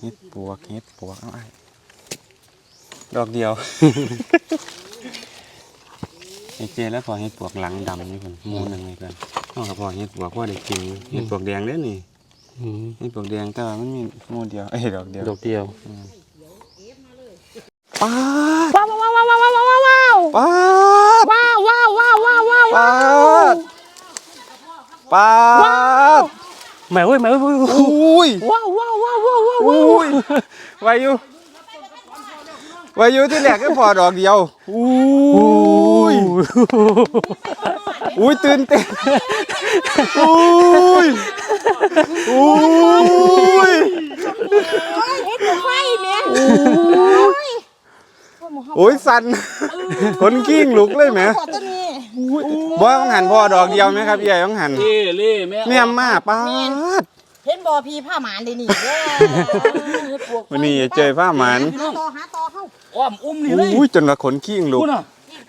เฮ็ดปวกเฮ็ดปวกเอาไอ้ดอกเดียวไอ้เจแล้วพอเฮ็ดปวกหลังดำนี่เพิ่นหมูหนึงนี่เพิ่นเฮาก็พอเฮ็ดปวกพอได้กินอยู่เฮ็ดปวกแดงเด้อนี่อืมเฮ็ดปวกแดงแต่ว่ามันมีหมูเดียวเอ้ยดอกเดียวดอกเดียวป้าดว้าวว้าวว้าวว้าวว้าวว้าวว้าวป้าดว้าวว้าวว้าวว้าวว้าวป้าดป้าด แม่เว้ยแม่เว้ยเว้ยอุ้ยว้าวว้าวว้าวว้าวว้าวอุ้ยไวอยู่ไวอยู่ที่แรกก็พอดอกเดียวอุ้ยอุ้ยตื่นเต้นอุ้ยอุ้ยเฮ็ดไฟแม่โอ้ยสั่นคนกิ้งลุกเลยไหมขอตัวนี้ บ่ต้องหันพอดอกเดียวไหมครับพี่ใหญ่ต้องหันเล่เล่แม่เนียมมาป้าดเห็นบ่พี่ผ้าหมานเลยนี่เด้อวันนี้เจอผ้าหมันหาต่อหาต่อเข้าอ้อมอุ้มนี่เลยอุ้ยจนว่าขนกิ้งลุกพูดน่ะ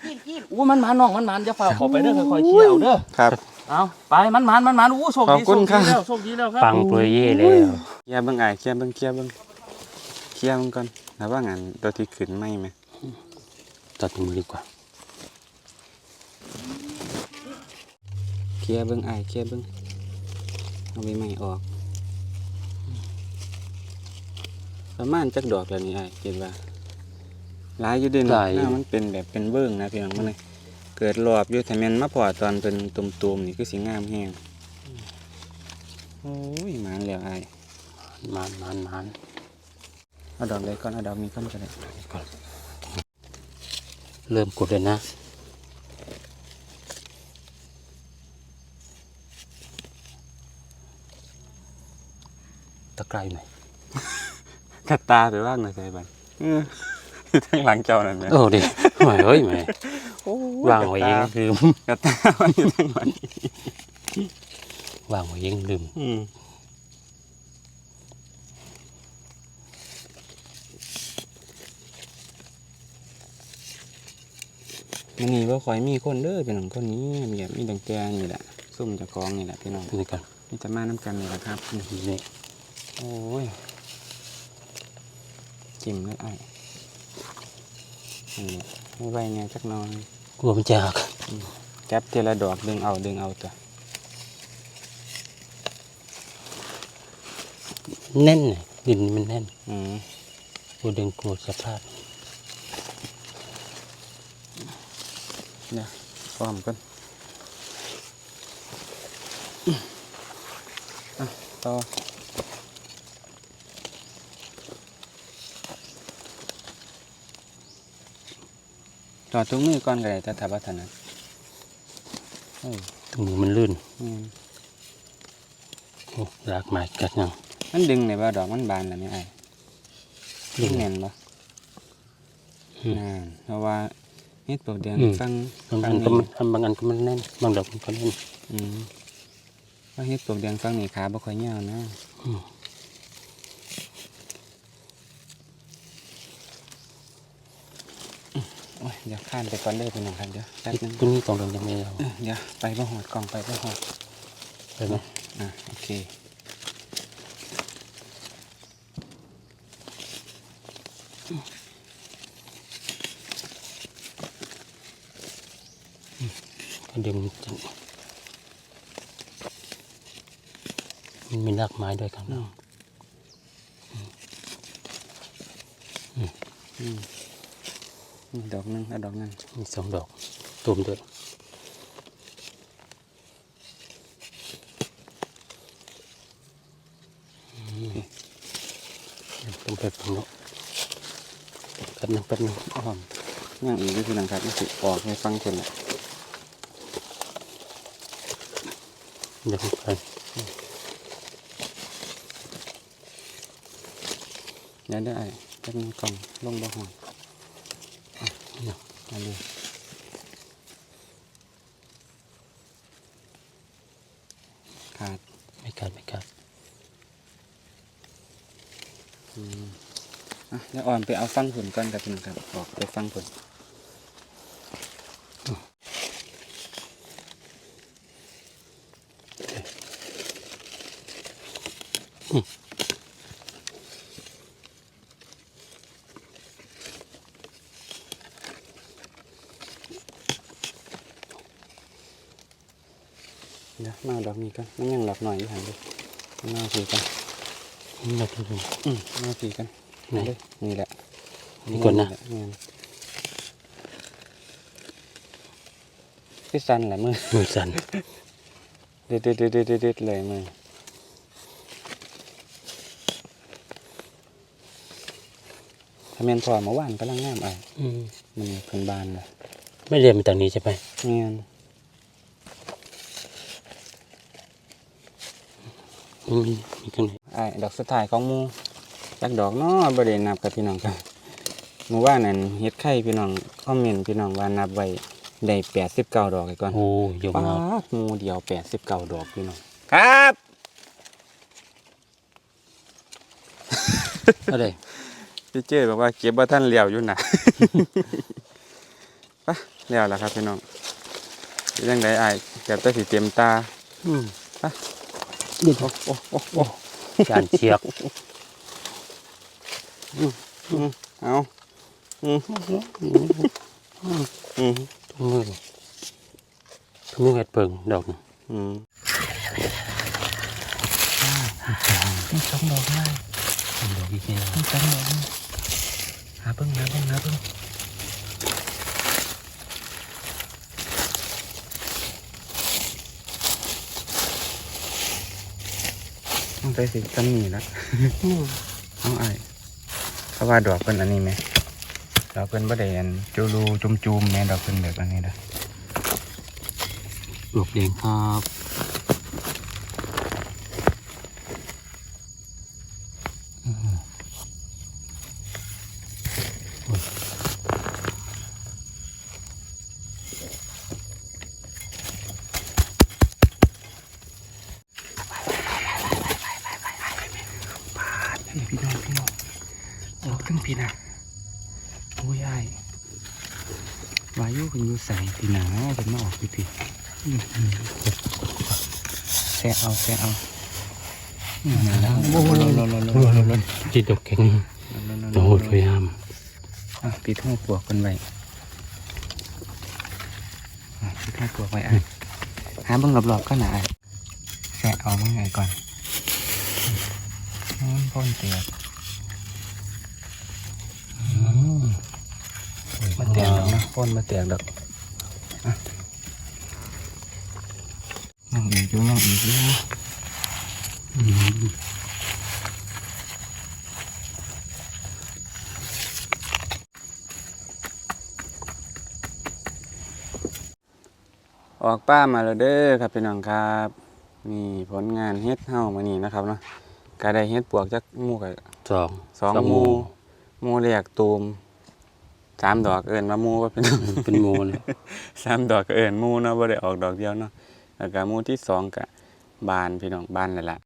กีบกีบอู้มันหมานน้องมันหมานจะฝ่าขอไปเด้อค่อยๆเชี่ยวเด้อครับเอาไปมันหมานมันหมานอู้โชคขอบดีคุณโชคครับดีแล้วโชคดีแล้วครับปังเปรยเย่แล้วเคลียร์เบิ่งอ้ายเคลียร์เบิ่งเคลียร์เบิ่งเคลียร์เบิ่งก่อนแล้วว่างานตัวที่ขึ้นไหมไหมตัดมือดีกว่า เคลียร์เบิ่งอ้ายเคลียร์เบิ่งเอาใบไม้ออก ประมาณจักดอกแล้วนี่อ้ายคิดว่าหลายอยู่เด่นหน้ามันเป็นแบบเป็นเบิ่งนะพี่น้องมันเลยเกิดรอบอยู่แต่แม่นมาพอตอนเป็นตุ่มๆนี่คือสิงามแฮงโอ้ยหมานแล้วอ้ายมานมานมานเอาดอกเลยก่อนเอาดอกนี้ก่อนก็ได้ เริ่มกดเลยนะ ไคร้หน่อยกัดตาไปว่างหน่อยใส่บันเอออยู่ทางหลังเจ้านั่นแหละโอ้ดิโอ้ยเฮ้ยแม่โอ้ยวางไว้เองลืมกัดตามันอยู่ทางหลังวางไว้เองลืมอืมมันนี่ว่าคอยมีคนเด้อเป็นของคนนี้แบบมีดังแกนี่แหละซุ่มเจะกองนี่แหละพี่น้องนี่กันนี่จะมาน้ำกันนี่แหละครับนี่ โอ้ยจิ้มเลยไอ้นี่ไม่ไหวไงจักหน้อยกลัวมันจะหักแก๊บทีละดอกดึงเอาดึงเอาตัวแน่นน่ะดินมันแน่นอืมกลัวดึงกลัวสภาพเนี่ยพร้อมกันอะต่อ ต่อทุกมือก่อนก็ได้แต่ถ้าบัถนัดเออตรงมือมันลื่นอืมโอ้รากไม้กัดยังมันดึงในว่าดอกมันบานแล้วนี่ไอ้ดึงแน่นบ่อืมนั่นเพราะว่าเฮ็ดปลวกแดงอืมฟังบางฟัอังนก็นี่มันอันบางอันก็มันแน่นบางดอกมันก็แน่นอืมว่าเฮ็ดปลวกแดงฟังนี่ขาบ่ค่อยยาวนะ อืม โอ้ย เดี๋ยวข้ามไปก่อนเลยพี่น้องครับเดี๋ยวแป๊บนึงตัวนี้กองดอกยังไม่เอาเออเดี๋ยวไปบ่หอดกล่องไปบ่หอดไปไหมอะโอเคก็เดี๋ยวมันจะมันมีรากไม้ด้วยข้างนอกนี่ ดอกหนึงเอาดอกนั้นมีสองดอกตุ่มด้วยต้องไปฝั่งโน้นแป๊บนึงแป๊บนึงอ้อมย่างอีกก็คือหลังครับมันสิออกให้ฟังคนละเดี๋ยวไปเดี๋ยวได้ไอ้แป๊บนึงกล่องลงบ่หอดอะ เนี่ยเอาเลยขาดไม่กัดไม่กัดอืมอะเดี๋ยวอ่อนไปเอาฟังผลก่อนครับพี่น้องครับออกไปฟังผลอืมาดอกนี้กันมันยังดอกหน่อยอยู่หันเลยมาสีกันเราดูดูอืมมาสีกันไหนเด้อนี่แหละนี่ก่อนนะนี่คือสั้นแหละมือมือสั่นเด็ดเด็ดเด็ดเด็ดเด็ดเลยมือถ้าแม่นพอเมื่อวานกำลังงามไอ้อืมมันเพิ่นบานเลยไม่เรียนมาจากนี้ใช่ไหมแม่น มันมีมีข้างในไอ้ดอกสุดท้ายของหมูจักดอกเนาะบ่ได้นับกับพี่น้องครับเมื่อวานนั้นเฮ็ดไข่พี่น้องคอมเมนต์พี่น้องว่านับไว้ได้89ดอกไอ้ก่อนโอ้เยอะป้ามากดหมูเดียว89ดอกพี่น้องครับอะไรพี่เจ้บอกว่าเก็บบ่ทันเลี้ยวอยู่น่ะไปแล้วล่ะครับพี่น้องเป็นจังไดอ้ายเกือบจะสิเต็มตาอืมไปเด็ดโอ้โอ้โอ้โอ้จานเชียกอืมเอาอืมอืมทุ่งมือทุ่งมือเห็ดเพิงดอกหนึ่งอืมนี่สองดอกได้ดอกอีกแค่นี่สองดอกหาเบิ่งหาเบิ่งหาเบิ่ง ต้อง ไปสิจำนี่ละเอาไอ้ายเพราะว่าดอกเพิ่นอันนี้ไหมดอกเพิ่นบ่ได้อันจูรูจุมจูมๆแม่ดอกเพิ่นแบบอันนี้นะดอกแดงครับ นี่พี่น้องพี่น้องดอก ทั้งพี่นะโอ้ยไอ้ายวายุเพิ่นอยู่ใส่พี่หนาเพิ่นมาออกพี่พี่แซ่เอาแซ่เอาแล้วโอ้โหลโลโลโลโลโลโลจิตดกแข็งโอ้โหพยายามปิดห้องปวกกันไว้อะปิดห้องปวกไว้อะหาเบิ่งรอบๆก็หนาอะแซ่เอาเบิ่งไงก่อนพ่นเตีย มาแตกดอกนะพ่นมาแตกดอกอะยังอีกอยู่ยังอีกอยู่อออกป้ามาแล้วเด้อครับพี่น้องครับนี่ผลงานเฮ็ดเฮามานี่นะครับเนาะก็ไดเฮ็ดปวกจักมู่ก็สองสองหมูหมู่แรกตูม สามดอกเอิ้นว่าหมู่ว่าพี่น้องเป็นโมเลยสามดอกก็เอิ้นหมู่เนาะบ่ได้ออกดอกเดียวเนาะแล้วก็หมู่ที่สองก็บานพี่น้องบานแล้วล่ะ